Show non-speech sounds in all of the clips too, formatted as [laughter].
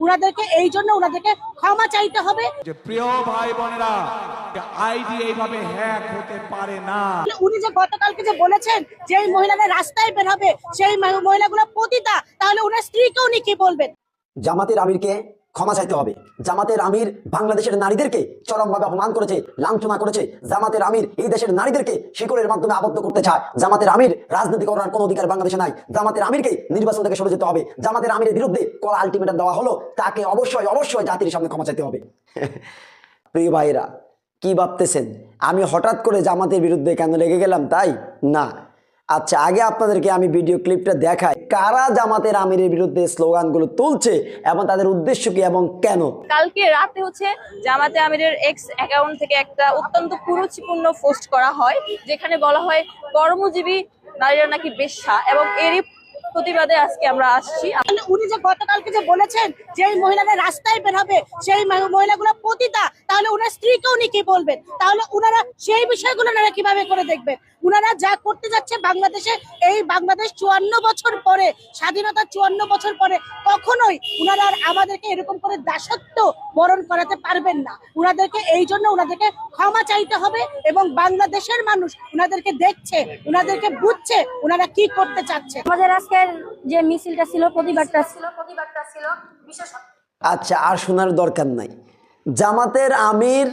উনাদেরকে এই জন্য ওনাদেরকে ক্ষমা চাইতে হবে। যে প্রিয় ভাই বোনেরা আইডি এইভাবে হ্যাক হতে পারে না। উনি যে গতকালকে যে বলেছেন যে এই মহিলাদের রাস্তায় বের হবে সেই মহিলাগুলো পতিতা তাহলে উনার স্ত্রীকেও উনি কি বলবেন? জামাতের আমিরকে ক্ষমা চাইতে হবে। জামাতের আমির বাংলাদেশের নারীদেরকে চরমভাবে অপমান করেছে, লাঞ্ছনা করেছে। জামাতের আমির এই দেশের নারীদেরকে শিকড়ের মাধ্যমে আবদ্ধ করতে চায়। জামাতের আমির রাজনীতি করার কোনো অধিকার বাংলাদেশে নাই। জামাতের আমিরকে নির্বাচন থেকে সরে যেতে হবে। জামাতের আমিরের বিরুদ্ধে কড়া আলটিমেটাম দেওয়া হলো। তাকে অবশ্যই অবশ্যই জাতির সামনে ক্ষমা চাইতে হবে। [laughs] প্রিয় ভাইরা কি ভাবতেছেন? আমি হঠাৎ করে জামাতের বিরুদ্ধে কেন লেগে গেলাম তাই? না। আচ্ছা আগে আপনাদেরকে আমি ভিডিও ক্লিপটা দেখাই। কারা জামাতের আমিরের বিরুদ্ধে স্লোগানগুলো তুলছে এবং তাদের উদ্দেশ্য কি এবং কেন? কালকে রাতে হচ্ছে জামাতে আমিরের এক্স অ্যাকাউন্ট থেকে একটা অত্যন্ত কুরুচিপূর্ণ পোস্ট করা হয়, যেখানে বলা হয়, কর্মজীবী নারীরা নাকি বেশ্যা এবং এরই প্রতিবাদে আজকে আমরা আসছি। উনি যে গতকালকে যে বলেছেন যে এই মহিলারা রাস্তায় বের হবে সেই মহি- মহিলাগুলো পতিতা তাহলে উনার স্ত্রীকে উনি কি বলবেন? তাহলে উনারা সেই বিষয়গুলো ওনারা কীভাবে করে দেখবেন? উনারা যা করতে যাচ্ছে বাংলাদেশে এই বাংলাদেশ চুয়ান্ন বছর পরে স্বাধীনতা চুয়ান্ন বছর পরে কখনোই উনারা আর আমাদেরকে এরকম করে দাসত্ব বরণ করাতে পারবেন না। উনাদেরকে এই জন্য উনাদেরকে ক্ষমা চাইতে হবে এবং বাংলাদেশের মানুষ উনাদেরকে দেখছে উনাদেরকে বুঝছে উনারা কি করতে চাচ্ছে। আমাদের আজকের যে মিছিলটা ছিল প্রতিবাদটা ছিল। প্রতিবাদটা ছিল। বিশেষ আচ্ছা আর শোনার দরকার নাই। জামাতের আমির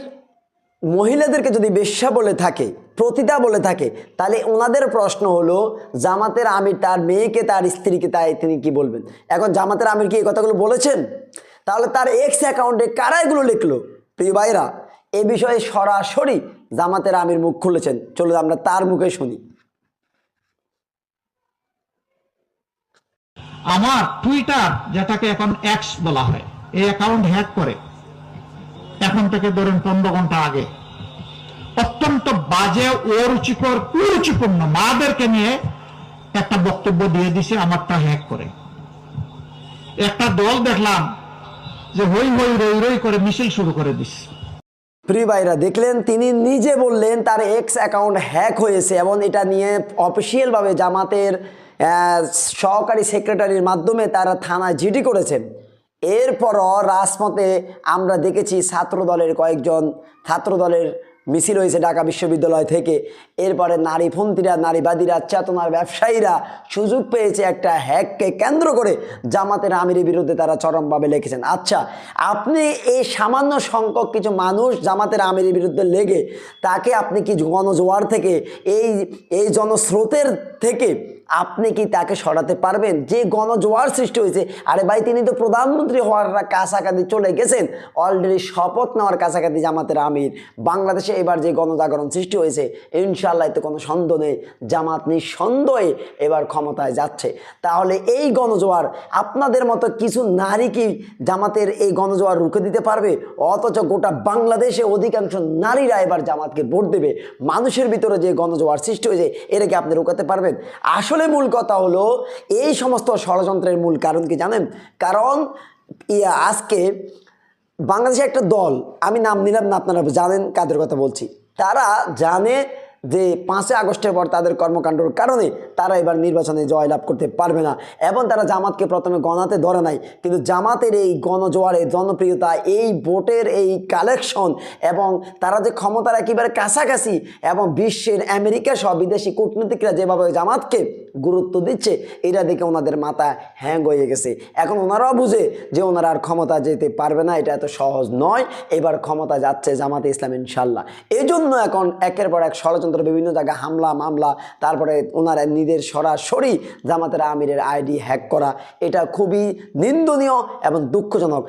মহিলাদেরকে যদি বেশ্যা বলে থাকে প্রতিটা বলে থাকে তাহলে ওনাদের প্রশ্ন হলো জামাতের আমির তার মেয়েকে তার স্ত্রীকে তাই তিনি কি বলবেন? এখন জামাতের আমির কি এই কথাগুলো বলেছেন? তাহলে তার এক্স অ্যাকাউন্টে কারা এগুলো লিখলো? প্রিয় ভাইরা এ বিষয়ে সরাসরি জামাতের আমির মুখ খুলেছেন। চলো আমরা তার মুখে শুনি। আমার টুইটার যেটাকে এখন এক্স বলা হয়, এই অ্যাকাউন্ট হ্যাক করে, এখন থেকে ধরেন পনেরো ঘণ্টা আগে, অত্যন্ত বাজে, অরুচিকর, কুরুচিপূর্ণ মাদেরকে নিয়ে একটা বক্তব্য দিয়ে দিছে, আমারটা হ্যাক করে। একটা দল দেখলাম যে হই হই রই রই করে মিছিল শুরু করে দিস প্রিয় ভাইরা, দেখলেন, তিনি নিজে বললেন, তার এক্স অ্যাকাউন্ট হ্যাক হয়েছে, এবং এটা নিয়ে অফিসিয়ালভাবে জামাতের সহকারী সেক্রেটারির মাধ্যমে তারা থানায় জিডি করেছেন। এরপরও রাজপথে আমরা দেখেছি ছাত্র দলের কয়েকজন ছাত্র দলের মিছিল হয়েছে ঢাকা বিশ্ববিদ্যালয় থেকে। এরপরে নারীপন্থীরা, নারীবাদীরা, চেতনার ব্যবসায়ীরা সুযোগ পেয়েছে একটা হ্যাককে কেন্দ্র করে জামাতের আমিরের বিরুদ্ধে তারা চরমভাবে লিখেছেন। আচ্ছা আপনি এই সামান্য সংখ্যক কিছু মানুষ জামাতের আমিরের বিরুদ্ধে লেগে, তাকে আপনি কি গণজোয়ার থেকে, এই এই জনস্রোতের থেকে আপনি কি তাকে সরাতে পারবেন? যে গণজোয়ার সৃষ্টি হয়েছে। আরে ভাই, তিনি তো প্রধানমন্ত্রী হওয়ার কাছাকাছি চলে গেছেন। অলরেডি শপথ নেওয়ার কাছাকাছি জামাতের আমির। বাংলাদেশে এবার যে গণজাগরণ সৃষ্টি হয়েছে ইনশাল্লাহ তো কোনো সন্দেহ নেই। জামাত নিঃসন্দেহে এবার ক্ষমতায় যাচ্ছে। তাহলে এই গণজোয়ার, আপনাদের মতো কিছু নারী কি জামাতের এই গণজোয়ার রুখে দিতে পারবে? অথচ গোটা বাংলাদেশে অধিকাংশ নারীরা এবার জামাতকে ভোট দেবে। মানুষের ভিতরে যে গণজোয়ার সৃষ্টি হয়েছে এটাকে আপনি রুকাতে পারবেন? আসলে মূল কথা হলো, এই সমস্ত ষড়যন্ত্রের মূল কারণ কি জানেন? কারণ আজকে বাংলাদেশে একটা দল, আমি নাম নিলাম না, আপনারা জানেন, কাদের কথা বলছি। তারা জানে যে পাঁচই আগস্টের পর তাদের কর্মকাণ্ডর কারণে তারা এবার নির্বাচনে জয়লাভ করতে পারবে না। এবং তারা জামাতকে প্রথমে গণাতে ধরে নাই। কিন্তু জামাতের এই গণজোয়ারের জনপ্রিয়তা, এই ভোটের এই কালেকশন এবং তারা যে ক্ষমতার একেবারে কাছাকাছি এবং বিশ্বের আমেরিকা সহ বিদেশি কূটনীতিকরা যেভাবে জামাতকে গুরুত্ব দিচ্ছে, এটা দেখে ওনাদের মাথা হ্যাং হয়ে গেছে। এখন ওনারাও বুঝে যে ওনারা আর ক্ষমতা যেতে পারবে না, এটা এত সহজ নয়। এবার ক্ষমতা যাচ্ছে জামাতে ইসলাম ইনশাল্লাহ এই জন্য এখন একের পর এক ষড়যন্ত্র বিভিন্ন জায়গায় হামলা, মামলা, তারপরে ওনারা নিজের সরাসরি জামাতের আমিরের আইডি হ্যাক করা, এটা খুবই নিন্দনীয় এবং দুঃখজনক।